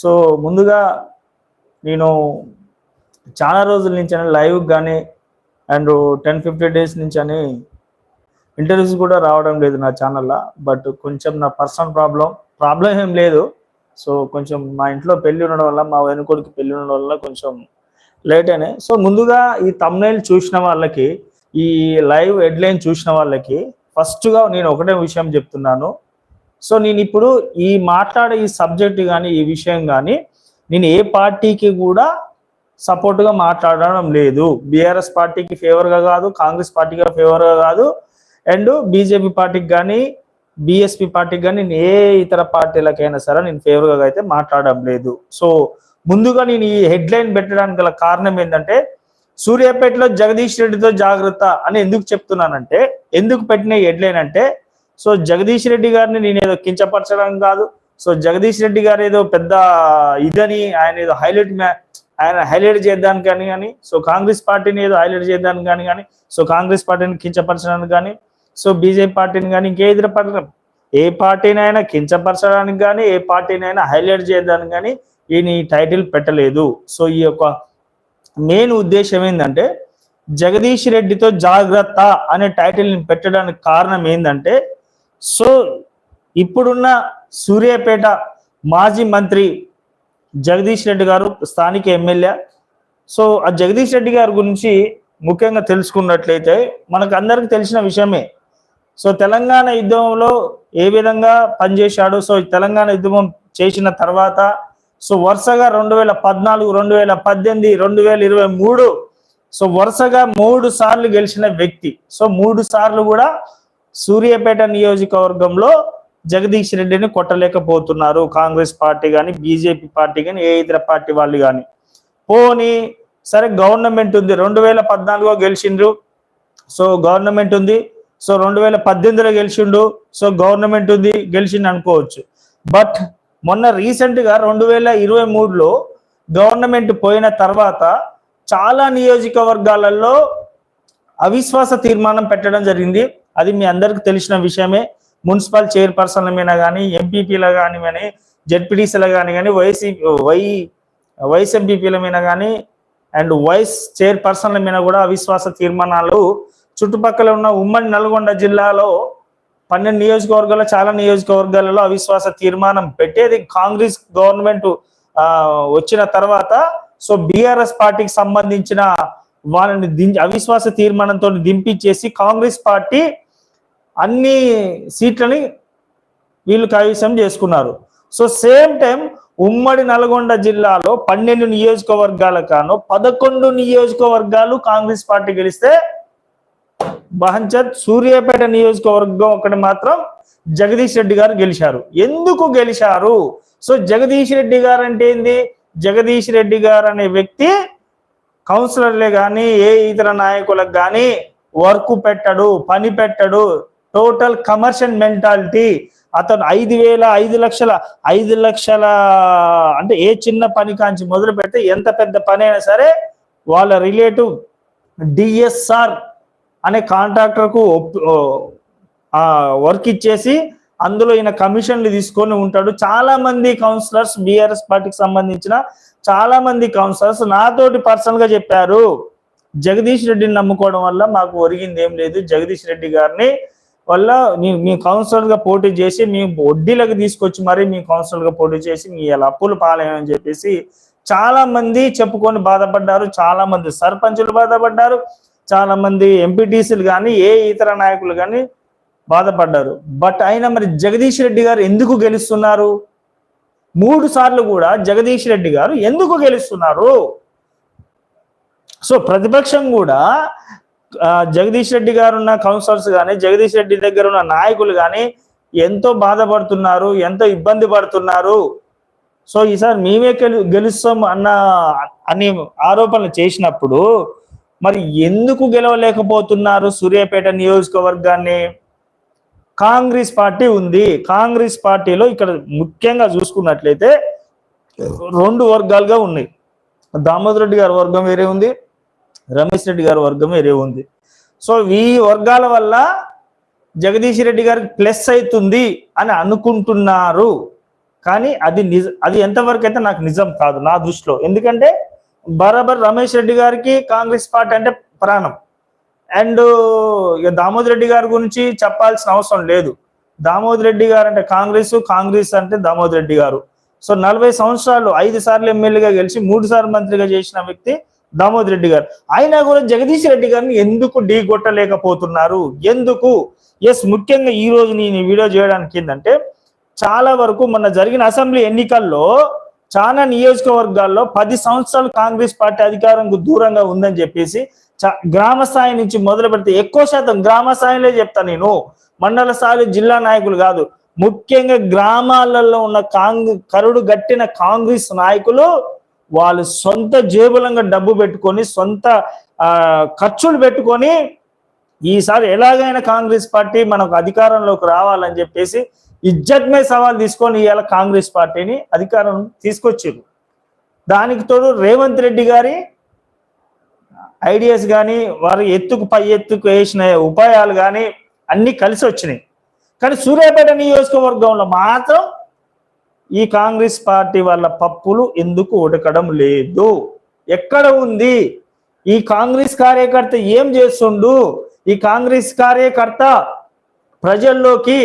So ముందుగా నేను చాలా రోజుల నుంచి అని లైవ్ కానీ అండ్ టెన్ ఫిఫ్టీ డేస్ నుంచి అని ఇంటర్వ్యూస్ కూడా రావడం లేదు నా ఛానల్లో బట్ కొంచెం నా పర్సనల్ ప్రాబ్లం ప్రాబ్లం ఏం లేదు. సో కొంచెం మా ఇంట్లో పెళ్ళి ఉండడం వల్ల మా వెనుకొడికి పెళ్ళి ఉండడం వల్ల కొంచెం లేట్ అయినాయి. సో ముందుగా ఈ తమ్నైల్ చూసిన వాళ్ళకి ఈ లైవ్ హెడ్లైన్ చూసిన వాళ్ళకి ఫస్ట్గా నేను ఒకటే విషయం చెప్తున్నాను. సో నేను ఇప్పుడు ఈ మాట్లాడే ఈ సబ్జెక్ట్ కానీ ఈ విషయం కానీ నేను ఏ పార్టీకి కూడా సపోర్ట్గా మాట్లాడడం లేదు. బీఆర్ఎస్ పార్టీకి ఫేవర్గా కాదు కాంగ్రెస్ పార్టీకి ఫేవర్గా కాదు. అండ్ బీజేపీ పార్టీకి కానీ బిఎస్పి పార్టీకి కానీ నేను ఏ ఇతర పార్టీలకైనా సరే నేను ఫేవర్గా అయితే మాట్లాడడం లేదు. సో ముందుగా నేను ఈ హెడ్లైన్ పెట్టడానికి గల కారణం ఏంటంటే సూర్యాపేటలో జగదీష్ రెడ్డితో జాగ్రత్త అని ఎందుకు చెప్తున్నానంటే ఎందుకు పెట్టిన హెడ్లైన్ అంటే సో జగదీష్ రెడ్డి గారిని నేను ఏదో కించపరచడం కాదు. సో జగదీష్ రెడ్డి గారు ఏదో పెద్ద ఇదని ఆయన ఏదో హైలైట్ ఆయన హైలైట్ చేయడానికి కానీ కానీ సో కాంగ్రెస్ పార్టీని ఏదో హైలైట్ చేయడానికి కానీ కానీ సో కాంగ్రెస్ పార్టీని కించపరచడానికి కానీ సో బీజేపీ పార్టీని కానీ ఇంకే ఇతర పార్టీ ఏ పార్టీనైనా కించపరచడానికి కానీ ఏ పార్టీనైనా హైలైట్ చేయడానికి కానీ ఈయన ఈ టైటిల్ పెట్టలేదు. సో ఈ యొక్క మెయిన్ ఉద్దేశం ఏంటంటే జగదీష్ రెడ్డితో జాగ్రత్త అనే టైటిల్ని పెట్టడానికి కారణం ఏంటంటే సో ఇప్పుడున్న సూర్యాపేట మాజీ మంత్రి జగదీష్ రెడ్డి గారు స్థానిక ఎమ్మెల్యే. సో ఆ జగదీష్ రెడ్డి గారి గురించి ముఖ్యంగా తెలుసుకున్నట్లయితే మనకు అందరికి తెలిసిన విషయమే. సో తెలంగాణ యుద్ధంలో ఏ విధంగా పనిచేశాడు సో ఈ తెలంగాణ యుద్ధం చేసిన తర్వాత సో వరుసగా రెండు వేల పద్నాలుగు రెండు వేల పద్దెనిమిది రెండు వేల ఇరవై మూడు సో వరుసగా మూడు సార్లు గెలిచిన వ్యక్తి. సో మూడు సార్లు కూడా సూర్యాపేట నియోజకవర్గంలో జగదీష్ రెడ్డిని కొట్టలేకపోతున్నారు. కాంగ్రెస్ పార్టీ కానీ బీజేపీ పార్టీ కానీ ఏ ఇతర పార్టీ వాళ్ళు కానీ పోనీ సరే గవర్నమెంట్ ఉంది. రెండు వేల పద్నాలుగో గెలిచిండ్రు. సో గవర్నమెంట్ ఉంది. సో రెండు వేల పద్దెనిమిదిలో గెలిచిండు. సో గవర్నమెంట్ ఉంది. గెలిచిండు అనుకోవచ్చు. బట్ మొన్న రీసెంట్గా రెండు వేల ఇరవై మూడులో గవర్నమెంట్ పోయిన తర్వాత చాలా నియోజకవర్గాలలో అవిశ్వాస తీర్మానం పెట్టడం జరిగింది. అది మీ అందరికి తెలిసిన విషయమే. మున్సిపల్ చైర్పర్సన్ల మీద కానీ ఎంపీపీల కానీ కానీ జెడ్పీటీసీల కానీ కానీ వైసీ వై వైస్ ఎంపీపీల మీద కానీ అండ్ వైస్ చైర్పర్సన్ల మీద కూడా అవిశ్వాస తీర్మానాలు. చుట్టుపక్కల ఉన్న ఉమ్మడి నల్గొండ జిల్లాలో పన్నెండు నియోజకవర్గాల్లో చాలా నియోజకవర్గాలలో అవిశ్వాస తీర్మానం పెట్టేది కాంగ్రెస్ గవర్నమెంట్ వచ్చిన తర్వాత. సో బీఆర్ఎస్ పార్టీకి సంబంధించిన వాళ్ళని దించి అవిశ్వాస తీర్మానంతో దింపించేసి కాంగ్రెస్ పార్టీ అన్ని సీట్లని వీళ్ళు కైవసం చేసుకున్నారు. సో సేమ్ టైం ఉమ్మడి నల్గొండ జిల్లాలో పన్నెండు నియోజకవర్గాల కాను పదకొండు నియోజకవర్గాలు కాంగ్రెస్ పార్టీ గెలిస్తే బహంచత్ సూర్యాపేట నియోజకవర్గం ఒకటి మాత్రం జగదీష్ రెడ్డి గారు గెలిచారు. ఎందుకు గెలిచారు? సో జగదీష్ రెడ్డి గారు అంటే ఏంది? జగదీష్ రెడ్డి గారు అనే వ్యక్తి కౌన్సిలర్లే కానీ ఏ ఇతర నాయకులకు కానీ వర్క్ పెట్టడు పని పెట్టడు. Total commercial mentality. అతను ఐదు వేల ఐదు లక్షల ఐదు లక్షల అంటే ఏ చిన్న పని కాంచి మొదలు పెడితే ఎంత పెద్ద పని అయినా సరే వాళ్ళ రిలేటివ్ డిఎస్ఆర్ అనే కాంట్రాక్టర్కు వర్క్ ఇచ్చేసి అందులో ఈయన కమిషన్లు తీసుకొని ఉంటాడు. చాలా మంది కౌన్సిలర్స్ బీఆర్ఎస్ పార్టీకి సంబంధించిన చాలా మంది కౌన్సిలర్స్ నాతోటి పర్సనల్గా చెప్పారు. జగదీష్ రెడ్డిని నమ్ముకోవడం వల్ల మాకు ఒరిగింది ఏం లేదు. జగదీష్ రెడ్డి గారిని వల్ల మీ మీ కౌన్సిలర్గా పోటీ చేసి మీ వడ్డీలకు తీసుకొచ్చి మరి మీ కౌన్సిలర్గా పోటీ చేసి మీ ఇలా అప్పులు పాలయ్యని చెప్పేసి చాలా మంది చెప్పుకొని బాధపడ్డారు. చాలా మంది సర్పంచులు బాధపడ్డారు. చాలా మంది ఎంపీటీసీలు కానీ ఏ ఇతర నాయకులు కానీ బాధపడ్డారు. బట్ ఆయన మరి జగదీష్ రెడ్డి గారు ఎందుకు గెలుస్తున్నారు? మూడు సార్లు కూడా జగదీష్ రెడ్డి గారు ఎందుకు గెలుస్తున్నారు? సో ప్రతిపక్షం కూడా జగదీష్ రెడ్డి గారు ఉన్న కౌన్సిలర్స్ కానీ జగదీష్ రెడ్డి దగ్గర ఉన్న నాయకులు కానీ ఎంతో బాధపడుతున్నారు ఎంతో ఇబ్బంది పడుతున్నారు. సో ఈసారి మేమే గెలు- గెలుస్తాం అన్న అని ఆరోపణలు చేసినప్పుడు మరి ఎందుకు గెలవలేకపోతున్నారు సూర్యాపేట నియోజకవర్గాన్ని? కాంగ్రెస్ పార్టీ ఉంది. కాంగ్రెస్ పార్టీలో ఇక్కడ ముఖ్యంగా చూసుకున్నట్లయితే రెండు వర్గాలుగా ఉన్నాయి. దామోదర్ రెడ్డి గారి వర్గం వేరే ఉంది. రమేష్ రెడ్డి గారి వర్గం వేరే ఉంది. సో ఈ వర్గాల వల్ల జగదీష్ రెడ్డి గారికి ప్లస్ అవుతుంది అని అనుకుంటున్నారు. కానీ అది నిజ అది ఎంతవరకు అయితే నాకు నిజం కాదు నా దృష్టిలో. ఎందుకంటే బరాబర్ రమేష్ రెడ్డి గారికి కాంగ్రెస్ పార్టీ అంటే ప్రాణం. అండ్ ఇక దామోదర్ రెడ్డి గారి గురించి చెప్పాల్సిన అవసరం లేదు. దామోదర్ రెడ్డి గారు అంటే కాంగ్రెస్ కాంగ్రెస్ అంటే దామోదర్ రెడ్డి గారు. సో నలభై సంవత్సరాలు ఐదు సార్లు ఎమ్మెల్యేగా గెలిచి మూడు సార్లు మంత్రిగా చేసిన వ్యక్తి దామోదర్ రెడ్డి గారు. అయినా కూడా జగదీష్ రెడ్డి గారిని ఎందుకు ఢీ కొట్టలేకపోతున్నారు? ఎందుకు? ఎస్ ముఖ్యంగా ఈ రోజు నేను వీడియో చేయడానికి ఏంటంటే చాలా వరకు మొన్న జరిగిన అసెంబ్లీ ఎన్నికల్లో చాలా నియోజకవర్గాల్లో పది సంవత్సరాలు కాంగ్రెస్ పార్టీ అధికారంకు దూరంగా ఉందని చెప్పేసి గ్రామ స్థాయి నుంచి మొదలు పెడితే ఎక్కువ శాతం గ్రామ స్థాయిలో చెప్తా నేను. మండల స్థాయి జిల్లా నాయకులు కాదు. ముఖ్యంగా గ్రామాలలో ఉన్న కాంగ్ కరుడు గట్టిన కాంగ్రెస్ నాయకులు వాళ్ళు సొంత జేబులంగా డబ్బు పెట్టుకొని సొంత ఖర్చులు పెట్టుకొని ఈసారి ఎలాగైనా కాంగ్రెస్ పార్టీ మనకు అధికారంలోకి రావాలని చెప్పేసి ఇజ్జత్మే సవాల్ తీసుకొని ఇవాళ కాంగ్రెస్ పార్టీని అధికారం తీసుకొచ్చారు. దానికి తోడు రేవంత్ రెడ్డి గారి ఐడియాస్ కానీ వారి ఎత్తుకు పై ఎత్తుకు వేసిన ఉపాయాలు కానీ అన్ని కలిసి వచ్చినాయి. కానీ సూర్యాపేట నియోజకవర్గంలో మాత్రం ఈ కాంగ్రెస్ పార్టీ వాళ్ళ పప్పులు ఎందుకు ఉడకడం లేదు? ఎక్కడ ఉంది? ఈ కాంగ్రెస్ కార్యకర్త ఏం చేస్తుండు? ఈ కాంగ్రెస్ కార్యకర్త ప్రజల్లోకి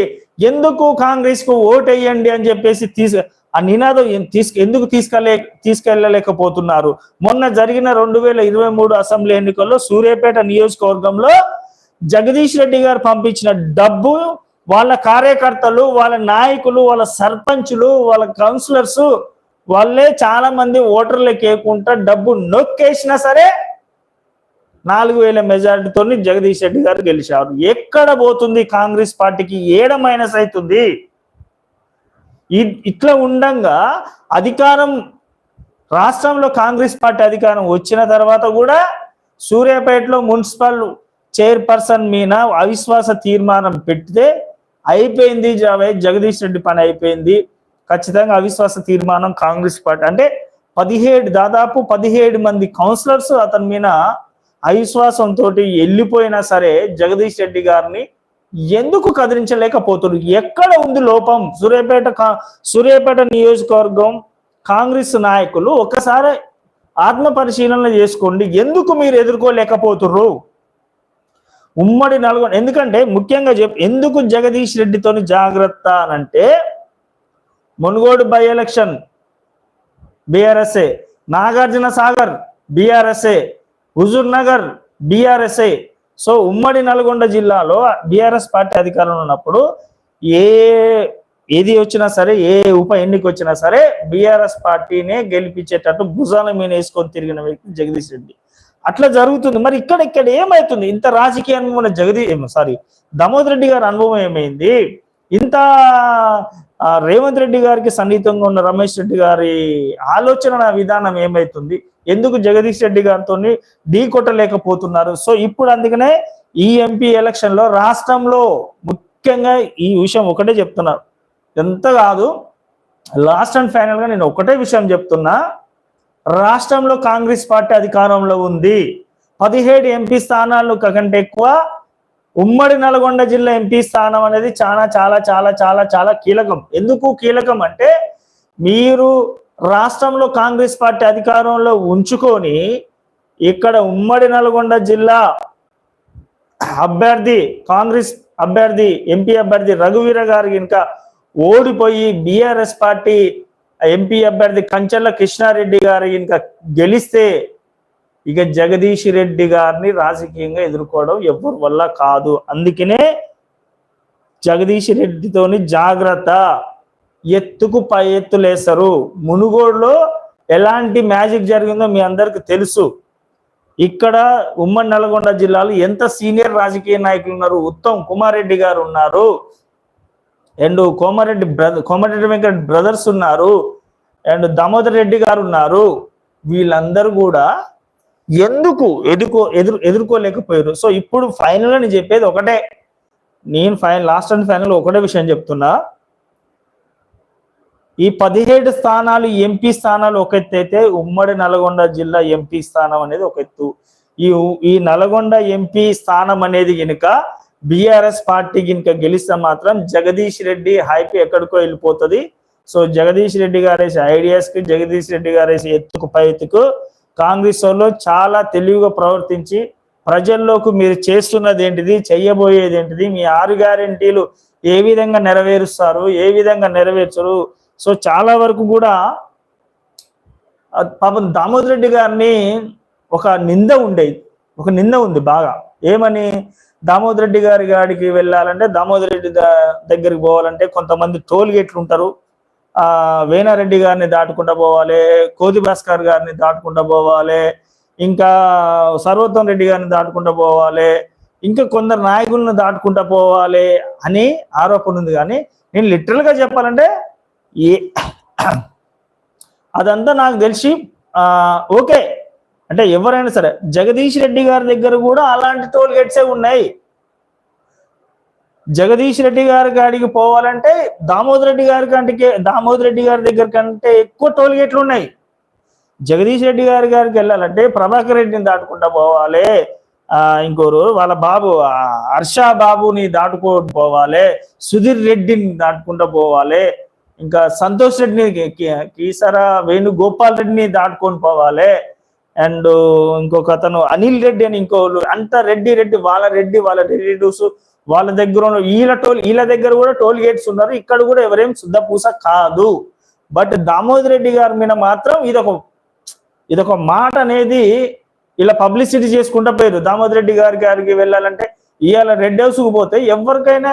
ఎందుకు కాంగ్రెస్కు ఓటేయండి అని చెప్పేసి తీసు ఆ నినాదం తీసుకు ఎందుకు తీసుకెళ్ళే తీసుకెళ్ళలేకపోతున్నారు? మొన్న జరిగిన రెండు వేల ఇరవై మూడు అసెంబ్లీ ఎన్నికల్లో సూర్యాపేట నియోజకవర్గంలో జగదీష్ రెడ్డి గారు పంపించిన డబ్బు వాళ్ళ కార్యకర్తలు వాళ్ళ నాయకులు వాళ్ళ సర్పంచులు వాళ్ళ కౌన్సిలర్స్ వాళ్ళే చాలా మంది ఓటర్లకు ఏకుంటా డబ్బు నొక్కేసినా సరే నాలుగు వేల మెజారిటీతో జగదీష్ రెడ్డి గారు గెలిచారు. ఎక్కడ పోతుంది కాంగ్రెస్ పార్టీకి ఏడ మైనస్ అవుతుంది ఇట్లా ఉండంగా అధికారం రాష్ట్రంలో కాంగ్రెస్ పార్టీ అధికారం వచ్చిన తర్వాత కూడా సూర్యాపేటలో మున్సిపల్ చైర్పర్సన్ మీద అవిశ్వాస తీర్మానం పెడితే అయిపోయింది జగదీష్ రెడ్డి పని అయిపోయింది. ఖచ్చితంగా అవిశ్వాస తీర్మానం కాంగ్రెస్ పార్టీ. అంటే పదిహేడు దాదాపు పదిహేడు మంది కౌన్సిలర్స్ అతని మీద అవిశ్వాసంతో వెళ్ళిపోయినా సరే జగదీష్ రెడ్డి గారిని ఎందుకు కదిలించలేకపోతున్నారు? ఎక్కడ ఉంది లోపం? సూర్యాపేట కా- సూర్యాపేట నియోజకవర్గం కాంగ్రెస్ నాయకులు ఒకసారి ఆత్మ పరిశీలన చేసుకోండి. ఎందుకు మీరు ఎదుర్కోలేకపోతుర్రు ఉమ్మడి నల్గొండ ఎందుకంటే ముఖ్యంగా చెప్ ఎందుకు జగదీష్ రెడ్డితోని జాగ్రత్త అనంటే మునుగోడు బై ఎలక్షన్ బీఆర్ఎస్ఏ నాగార్జున సాగర్ బీఆర్ఎస్ఏ హుజూర్ నగర్ బీఆర్ఎస్ఏ సో ఉమ్మడి నల్గొండ జిల్లాలో బీఆర్ఎస్ పార్టీ అధికారంలో ఉన్నప్పుడు ఏ ఏది వచ్చినా సరే ఏ ఉప ఎన్నిక వచ్చినా సరే బీఆర్ఎస్ పార్టీనే గెలిపించేటట్టు భుజాల మీద వేసుకొని తిరిగిన వ్యక్తి జగదీష్ రెడ్డి. అట్లా జరుగుతుంది. మరి ఇక్కడ ఇక్కడ ఏమవుతుంది ఇంత రాజకీయ అనుభవం జగదీ సారీ దామోదర్ రెడ్డి గారి అనుభవం ఏమైంది? ఇంత రేవంత్ రెడ్డి గారికి సన్నిహితంగా ఉన్న రమేష్ రెడ్డి గారి ఆలోచన విధానం ఏమైతుంది? ఎందుకు జగదీష్ రెడ్డి గారితో ఢీ కొట్టలేకపోతున్నారు? సో ఇప్పుడు అందుకనే ఈ ఎంపీ ఎలక్షన్లో రాష్ట్రంలో ముఖ్యంగా ఈ విషయం ఒకటే చెప్తున్నారు ఎంత కాదు లాస్ట్ అండ్ ఫైనల్గా నేను ఒకటే విషయం చెప్తున్నా. రాష్ట్రంలో కాంగ్రెస్ పార్టీ అధికారంలో ఉంది. పదిహేడు ఎంపీ స్థానాలు కంటే ఎక్కువ ఉమ్మడి నల్గొండ జిల్లా ఎంపీ స్థానం అనేది చాలా చాలా చాలా చాలా చాలా కీలకం. ఎందుకు కీలకం అంటే మీరు రాష్ట్రంలో కాంగ్రెస్ పార్టీ అధికారంలో ఉంచుకొని ఇక్కడ ఉమ్మడి నల్గొండ జిల్లా అభ్యర్థి కాంగ్రెస్ అభ్యర్థి ఎంపీ అభ్యర్థి రఘువీర గారు ఇంకా ఓడిపోయి బీఆర్ఎస్ పార్టీ ఎంపీ అభ్యర్థి కంచెల్ల కృష్ణారెడ్డి గారు ఇంకా గెలిస్తే ఇక జగదీష్ రెడ్డి గారిని రాజకీయంగా ఎదుర్కోవడం ఎవరి వల్ల కాదు. అందుకనే జగదీష్ రెడ్డితోని జాగ్రత్త. ఎత్తుకు పై ఎత్తులేస్తారు మునుగోడులో ఎలాంటి మ్యాజిక్ జరిగిందో మీ అందరికి తెలుసు. ఇక్కడ ఉమ్మడి నల్గొండ జిల్లాలో ఎంత సీనియర్ రాజకీయ నాయకులు ఉన్నారు? ఉత్తమ్ కుమార్ రెడ్డి గారు ఉన్నారు. And Komareddy brother Komareddy Venkata brothers ఉన్నారు. అండ్ దామోదర్ రెడ్డి గారు ఉన్నారు. వీళ్ళందరూ కూడా ఎందుకు ఎదుర్కో ఎదురు ఎదుర్కోలేకపోయారు? సో ఇప్పుడు ఫైనల్ అని నేను చెప్పేది ఒకటే. నేను ఫైనల్ లాస్ట్ అండ్ ఫైనల్ ఒకటే విషయం చెప్తున్నా. ఈ పదిహేడు స్థానాలు ఎంపీ స్థానాలు ఒక ఎత్తు అయితే ఉమ్మడి నల్గొండ జిల్లా ఎంపీ స్థానం అనేది ఒక ఎత్తు. ఈ ఈ నల్గొండ ఎంపీ స్థానం అనేది గనుక బీఆర్ఎస్ పార్టీ గినక గెలిస్తే మాత్రం జగదీష్ రెడ్డి హైప్ ఎక్కడికో వెళ్ళిపోతుంది. సో జగదీష్ రెడ్డి గారేసి ఐడియాస్కి జగదీష్ రెడ్డి గారేసి ఎత్తుకు పై ఎత్తుకు కాంగ్రెస్ వాళ్ళు చాలా తెలివిగా ప్రవర్తించి ప్రజల్లోకి మీరు చేస్తున్నది ఏంటిది చెయ్యబోయేది ఏంటిది మీ ఆరు గ్యారెంటీలు ఏ విధంగా నెరవేరుస్తారు ఏ విధంగా నెరవేర్చరు. సో చాలా వరకు కూడా పాపం దామోదర్ రెడ్డి గారిని ఒక నింద ఉండేది. ఒక నింద ఉంది బాగా. ఏమని? దామోదర్ రెడ్డి గారి గాడికి వెళ్ళాలంటే దామోదర్ రెడ్డి దగ్గరికి పోవాలంటే కొంతమంది టోల్ గేట్లు ఉంటారు. వేనారెడ్డి గారిని దాటుకుంటా పోవాలి కోది భాస్కర్ గారిని దాటుకుంటా పోవాలి ఇంకా సర్వోత్తం రెడ్డి గారిని దాటుకుంటా పోవాలి ఇంకా కొందరు నాయకులను దాటుకుంటా పోవాలి అని ఆరోపణ ఉంది. కానీ నేను లిటరల్గా చెప్పాలంటే ఏ అదంతా నాకు తెలిసి ఓకే. అంటే ఎవరైనా సరే జగదీష్ రెడ్డి గారి దగ్గర కూడా అలాంటి టోల్ గేట్సే ఉన్నాయి. జగదీష్ రెడ్డి గారి కాడికి పోవాలంటే దామోదర్ రెడ్డి గారి కంటే దామోదర్ రెడ్డి గారి దగ్గర కంటే ఎక్కువ టోల్ గేట్లు ఉన్నాయి. జగదీష్ రెడ్డి గారి గారికి వెళ్ళాలంటే ప్రభాకర్ రెడ్డిని దాటుకుంటా పోవాలి. ఇంకోరు వాళ్ళ బాబు హర్షా బాబుని దాటుకొని పోవాలి. సుధీర్ రెడ్డిని దాటుకుంటూ పోవాలి. ఇంకా సంతోష్ రెడ్డిని కి- కీసరా వేణుగోపాల్ రెడ్డిని దాటుకొని పోవాలి. అండ్ ఇంకొక అతను అనిల్ రెడ్డి అని ఇంకోళ్ళు అంత రెడ్డి రెడ్డి వాళ్ళ రెడ్డి వాళ్ళ రెడ్డి వాళ్ళ దగ్గర ఉన్న వీళ్ళ టోల్ వీళ్ళ దగ్గర కూడా టోల్ గేట్స్ ఉన్నారు. ఇక్కడ కూడా ఎవరేం శుద్ధ పూస కాదు. బట్ దామోదర్ రెడ్డి గారి మీద మాత్రం ఇదొక ఇదొక మాట అనేది ఇలా పబ్లిసిటీ చేసుకుంటా పోయారు దామోదర్ రెడ్డి గారి గారికి వెళ్ళాలంటే ఇవాళ రెడ్ హౌస్కు పోతే ఎవరికైనా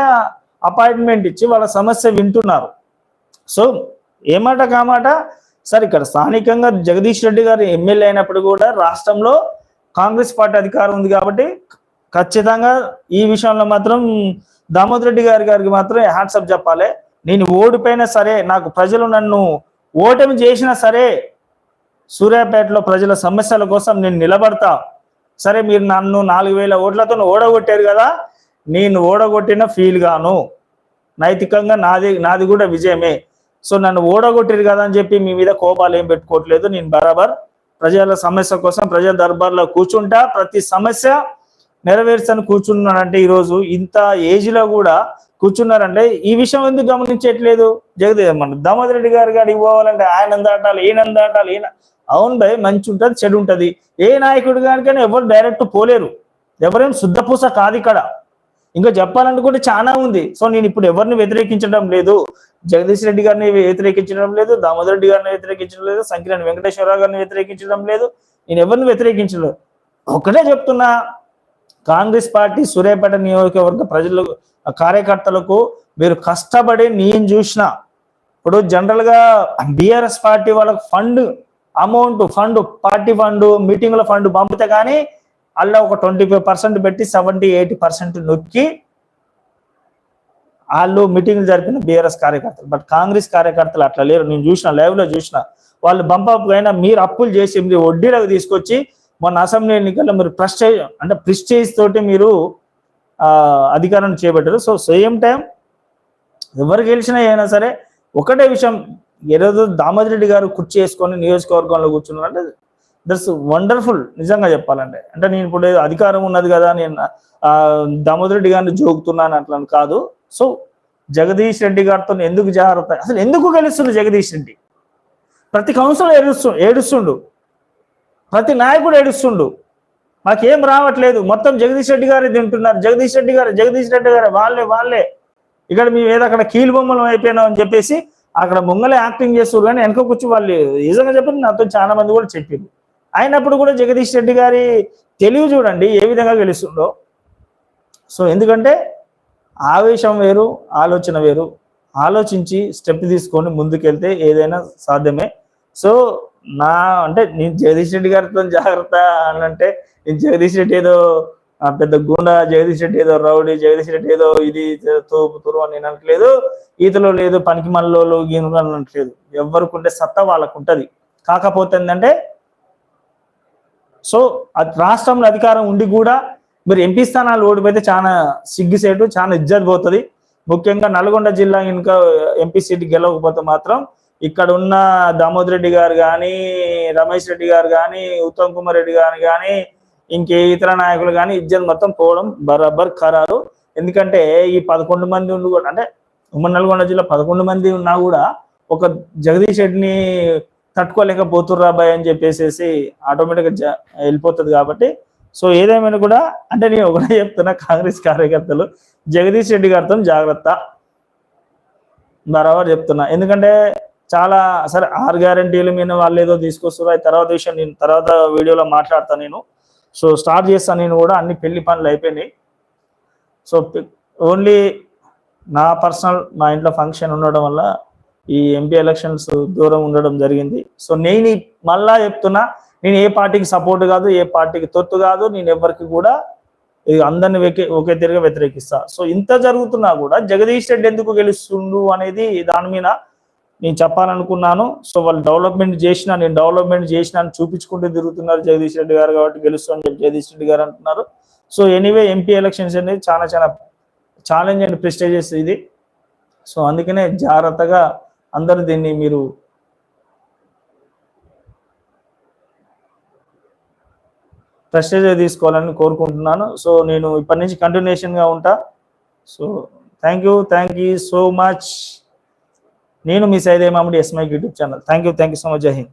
అపాయింట్మెంట్ ఇచ్చి వాళ్ళ సమస్య వింటున్నారు. సో ఏమాట కామాట సార్ ఇక్కడ స్థానికంగా జగదీష్ రెడ్డి గారు ఎమ్మెల్యే అయినప్పుడు కూడా రాష్ట్రంలో కాంగ్రెస్ పార్టీ అధికారం ఉంది కాబట్టి ఖచ్చితంగా ఈ విషయంలో మాత్రం దామోదర్ రెడ్డి గారి గారికి మాత్రం హ్యాట్సప్ చెప్పాలి. నేను ఓడిపోయినా సరే నాకు ప్రజలు నన్ను ఓటమి చేసినా సరే సూర్యాపేటలో ప్రజల సమస్యల కోసం నేను నిలబడతా. సరే మీరు నన్ను నాలుగు వేల ఓట్లతో ఓడగొట్టారు కదా నేను ఓడగొట్టిన ఫీల్ గాను. నైతికంగా నాది నాది కూడా విజయమే. సో నన్ను ఓడగొట్టారు కదా అని చెప్పి మీ మీద కోపాలు ఏం పెట్టుకోవట్లేదు. నేను బరాబర్ ప్రజల సమస్య కోసం ప్రజల దర్బార్లో కూర్చుంటా. ప్రతి సమస్య నెరవేర్చని కూర్చున్నాడంటే ఈరోజు ఇంత ఏజ్లో కూడా కూర్చున్నారంటే ఈ విషయం ఎందుకు గమనించట్లేదు? జగదే మన దామోదర్ రెడ్డి గారు గారికి పోవాలంటే ఆయన దాటాలి ఈయన దాటాలి ఈయన అవును భయ్ మంచి ఉంటుంది చెడు ఉంటుంది. ఏ నాయకుడు గారికైనా ఎవరు డైరెక్ట్ పోలేరు. ఎవరేం శుద్ధపూస కాదు ఇక్కడ. ఇంకా చెప్పాలనుకుంటే చాలా ఉంది. సో నేను ఇప్పుడు ఎవరిని వ్యతిరేకించడం లేదు. జగదీష్ రెడ్డి గారిని వ్యతిరేకించడం లేదు దామోదర్ రెడ్డి గారిని వ్యతిరేకించడం లేదు సంకిరణ్ వెంకటేశ్వరరావు గారిని వ్యతిరేకించడం లేదు. నేను ఎవరిని వ్యతిరేకించలేదు. ఒకటే చెప్తున్నా కాంగ్రెస్ పార్టీ సూర్యాపేట నియోజకవర్గ ప్రజలకు కార్యకర్తలకు మీరు కష్టపడి నేను చూసిన ఇప్పుడు జనరల్గా బీఆర్ఎస్ బిఆర్ఎస్ పార్టీ వాళ్ళకి fund amount fund party fund మీటింగ్ల fund పంపితే కానీ అలా ఒక ట్వంటీ ఫైవ్ పర్సెంట్ పెట్టి సెవెంటీ ఎయిటీ పర్సెంట్ నొక్కి వాళ్ళు మీటింగ్లు జరిపిన బీఆర్ఎస్ కార్యకర్తలు. బట్ కాంగ్రెస్ కార్యకర్తలు అట్లా లేరు. నేను చూసిన లైవ్లో చూసిన. వాళ్ళు బంపప్ అయినా మీరు అప్పులు చేసి మీరు వడ్డీలకు తీసుకొచ్చి మొన్న అసెంబ్లీ ఎన్నికల్లో మీరు ప్రెస్టేజ్ అంటే ప్రిస్టేజ్ తోటి మీరు అధికారం చేపట్టారు. సో సేమ్ టైం ఎవరు గెలిచినా అయినా సరే ఒకటే విషయం ఏదో దామోదర్ రెడ్డి గారు కుర్చీ వేసుకొని నియోజకవర్గంలో కూర్చున్నారు అంటే దట్స్ వండర్ఫుల్ నిజంగా చెప్పాలంటే. అంటే నేను ఇప్పుడు ఏదో అధికారం ఉన్నది కదా నేను ఆ, గారిని జోగుతున్నాను అట్లా కాదు. సో జగదీష్ రెడ్డి గారితో ఎందుకు జాగ్రత్త అసలు ఎందుకు గెలుస్తుంది జగదీష్ రెడ్డి? ప్రతి కౌన్సిల్ ఏడుస్తు ఏడుస్తుండు. ప్రతి నాయకుడు ఏడుస్తుండు. మాకేం రావట్లేదు. మొత్తం జగదీష్ రెడ్డి గారే తింటున్నారు. జగదీష్ రెడ్డి గారు జగదీష్ రెడ్డి గారు వాళ్ళే వాళ్ళే. ఇక్కడ మేము ఏదో అక్కడ కీలు బొమ్మలు అయిపోయినాం అని చెప్పేసి అక్కడ ముంగలే యాక్టింగ్ చేస్తారు కానీ వెనక కూర్చో వాళ్ళు నిజంగా చెప్పి నాతో చాలా మంది కూడా చెప్పారు అయినప్పుడు కూడా జగదీష్ రెడ్డి గారి తెలివి చూడండి ఏ విధంగా గెలుస్తుందో. సో ఎందుకంటే ఆవేశం వేరు ఆలోచన వేరు. ఆలోచించి స్టెప్ తీసుకొని ముందుకెళ్తే ఏదైనా సాధ్యమే. సో నా అంటే నేను జగదీష్ రెడ్డి గారితో జాగ్రత్త అని అంటే నేను జగదీష్ రెడ్డి ఏదో పెద్ద గుండా జగదీష్ రెడ్డి ఏదో రౌడీ జగదీష్ రెడ్డి ఏదో ఇది తూపు తురు అని నేను అనట్లేదు. ఈతలో లేదు పనికి మల్లోలు గీనులు అనట్లేదు. ఎవరికి ఉంటే సత్తా వాళ్ళకు ఉంటది కాకపోతే ఏంటంటే సో అది రాష్ట్రంలో అధికారం ఉండి కూడా మీరు ఎంపీ స్థానాలు ఓడిపోతే చాలా సిగ్గుసేటు చాలా ఇజ్జత్ పోతుంది. ముఖ్యంగా నల్గొండ జిల్లా ఇంకా ఎంపీ సీట్ గెలవకపోతే మాత్రం ఇక్కడ ఉన్న దామోదర్ రెడ్డి గారు కానీ రమేష్ రెడ్డి గారు కానీ ఉత్తమ్ కుమార్ రెడ్డి గారు కానీ ఇంకే ఇతర నాయకులు కానీ ఇజ్జత్ మొత్తం పోవడం బరాబర్ ఖరారు. ఎందుకంటే ఈ పదకొండు మంది ఉండి కూడా అంటే ఉమ్మడి నల్గొండ జిల్లా పదకొండు మంది ఉన్నా కూడా ఒక జగదీష్ రెడ్డిని తట్టుకోలేకపోతుర్రా బాయ్ అని చెప్పేసి ఆటోమేటిక్గా వెళ్ళిపోతుంది కాబట్టి. సో ఏదేమైనా కూడా అంటే నేను ఒకటే చెప్తున్నా కాంగ్రెస్ కార్యకర్తలు జగదీష్ రెడ్డి గారితో జాగ్రత్త. బరాబర్ చెప్తున్నా. ఎందుకంటే చాలా సరే ఆరు గ్యారంటీల మీద వాళ్ళు ఏదో తీసుకొస్తారు. తర్వాత విషయం నేను తర్వాత వీడియోలో మాట్లాడతాను నేను. సో స్టార్ట్ చేస్తాను నేను కూడా. అన్ని పెళ్ళి పనులు అయిపోయినాయి. సో ఓన్లీ నా పర్సనల్ మా ఇంట్లో ఫంక్షన్ ఉండడం వల్ల ఈ ఎంపీ ఎలక్షన్స్ దూరం ఉండడం జరిగింది. సో నేను మళ్ళా చెప్తున్నా నేను ఏ పార్టీకి సపోర్ట్ కాదు ఏ పార్టీకి తొత్తు కాదు నేను ఎవరికి కూడా ఇది అందరిని ఒకే ఒకే తిరిగి వ్యతిరేకిస్తా. సో ఇంత జరుగుతున్నా కూడా జగదీష్ రెడ్డి ఎందుకు గెలుస్తుండు అనేది దాని మీద నేను చెప్పాలనుకున్నాను. సో వాళ్ళు డెవలప్మెంట్ చేసిన నేను డెవలప్మెంట్ చేసిన అని చూపించుకుంటూ తిరుగుతున్నారు జగదీష్ రెడ్డి గారు కాబట్టి గెలుస్తాను చెప్పి జగదీష్ రెడ్డి గారు అంటున్నారు. సో ఎనీవే ఎంపీ ఎలక్షన్స్ అనేది చాలా చాలా ఛాలెంజ్ అండ్ ప్రెస్టేజెస్ ఇది. సో అందుకనే జాగ్రత్తగా అందరూ దీన్ని మీరు ప్రెస్టేజ్ తీసుకోవాలని కోరుకుంటున్నాను. సో నేను ఇప్పటి నుంచి కంటిన్యూషన్గా ఉంటా. So thank you thank you so much నేను మీ సైదే మామిడి ఎస్మై YouTube channel. Thank you thank you so much జై హింద్